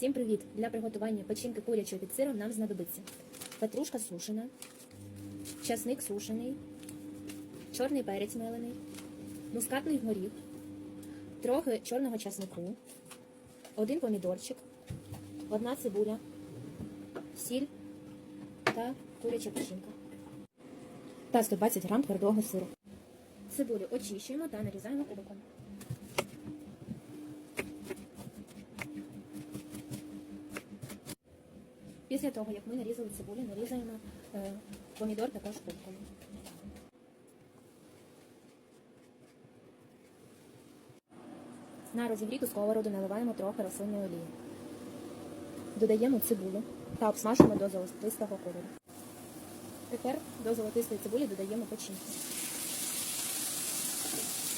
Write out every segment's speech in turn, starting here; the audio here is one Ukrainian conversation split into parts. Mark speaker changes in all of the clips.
Speaker 1: Всім привіт! Для приготування печінки курячої під сиром нам знадобиться петрушка сушена, часник сушений, чорний перець мелений, мускатний горіх, трохи чорного часнику, один помідорчик, одна цибуля, сіль та куряча печінка та 120 грам твердого сиру. Цибулю очищуємо та нарізаємо кубиком. Після того, як ми нарізали цибулю, нарізаємо е, помідор також кубком. На розігріту сковороду наливаємо трохи рослинної олії. Додаємо цибулю та обсмажуємо до золотистого кольору. Тепер до золотистої цибулі додаємо печінку.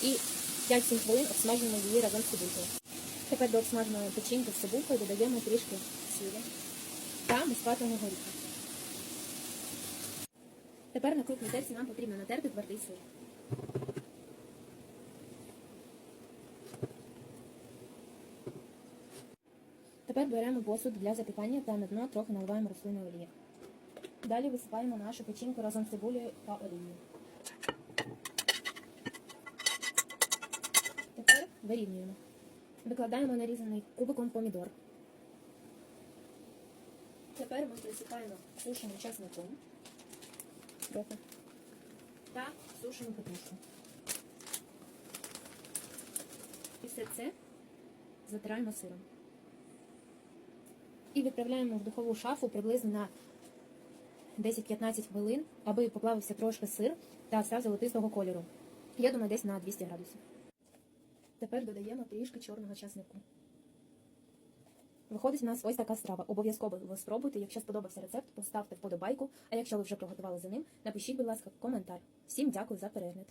Speaker 1: І 5-7 хвилин обсмажуємо її разом з цибулькою. Тепер до обсмаженої печінки з цибулькою додаємо трішки сілі та мускатного горіха. Тепер на крупній терці нам потрібно натерти твердий сир. Тепер беремо посуд для запікання та на дно трохи наливаємо рослинної олії. Далі висипаємо нашу печінку разом з цибулею та олією. Тепер вирівнюємо. Викладаємо нарізаний кубиком помідор. Тепер ми присипаємо сушеним часником та сушену петрушку. І все це затираємо сиром. І відправляємо в духову шафу приблизно на 10-15 хвилин, аби поплавився трошки сир та став золотистого кольору. Я думаю, десь на 200 градусів. Тепер додаємо трішки чорного часнику. Виходить у нас ось така страва. Обов'язково спробуйте. Якщо сподобався рецепт, поставте вподобайку. А якщо ви вже приготували за ним, напишіть, будь ласка, коментар. Всім дякую за перегляд.